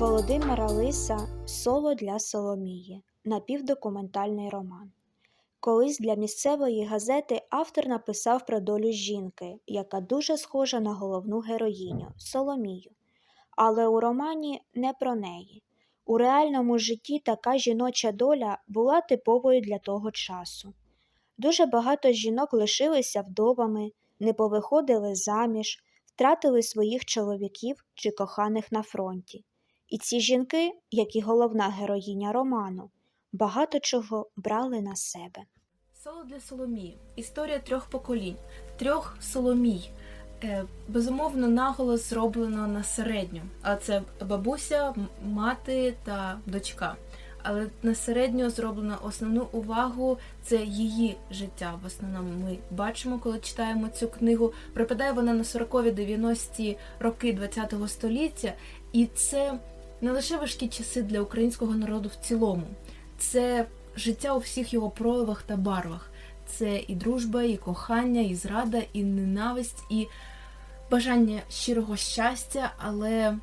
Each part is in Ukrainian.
Володимира Лиса Соло для Соломії напівдокументальний роман. Колись для місцевої газети автор написав про долю жінки, яка дуже схожа на головну героїню Соломію. Але у романі не про неї. У реальному житті така жіноча доля була типовою для того часу. Дуже багато жінок лишилися вдовами, не повиходили заміж, втратили своїх чоловіків чи коханих на фронті. І ці жінки, як і головна героїня роману, багато чого брали на себе. Соло для Соломії. Історія трьох поколінь, трьох Соломій. Е, Безумовно, наголос зроблено на середню. А це бабуся, мати та дочка. Але на середню зроблено основну увагу це її життя. В основному ми бачимо, коли читаємо цю книгу. Припадає вона на 40-90-ті роки ХХ століття, і це не лише важкі часи для українського народу в цілому. Це життя у всіх його проявах та барвах. Це і дружба, і кохання, і зрада, і ненависть, і бажання щирого щастя, але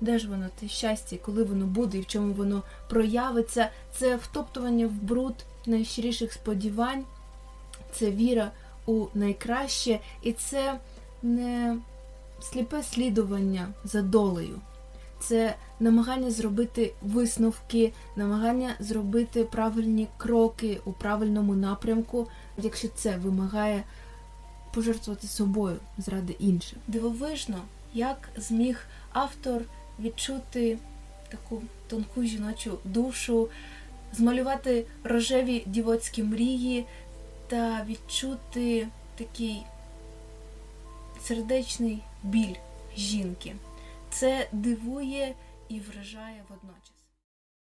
де ж воно те щастя, коли воно буде і в чому воно проявиться? Це втоптування в бруд найщиріших сподівань, це віра у найкраще, і це не сліпе слідування за долею. Це намагання зробити висновки, намагання зробити правильні кроки у правильному напрямку, якщо це вимагає пожертвувати собою заради інших. Дивовижно, як зміг автор відчути таку тонку жіночу душу, змалювати рожеві дівоцькі мрії та відчути такий сердечний біль жінки. Це дивує і вражає водночас.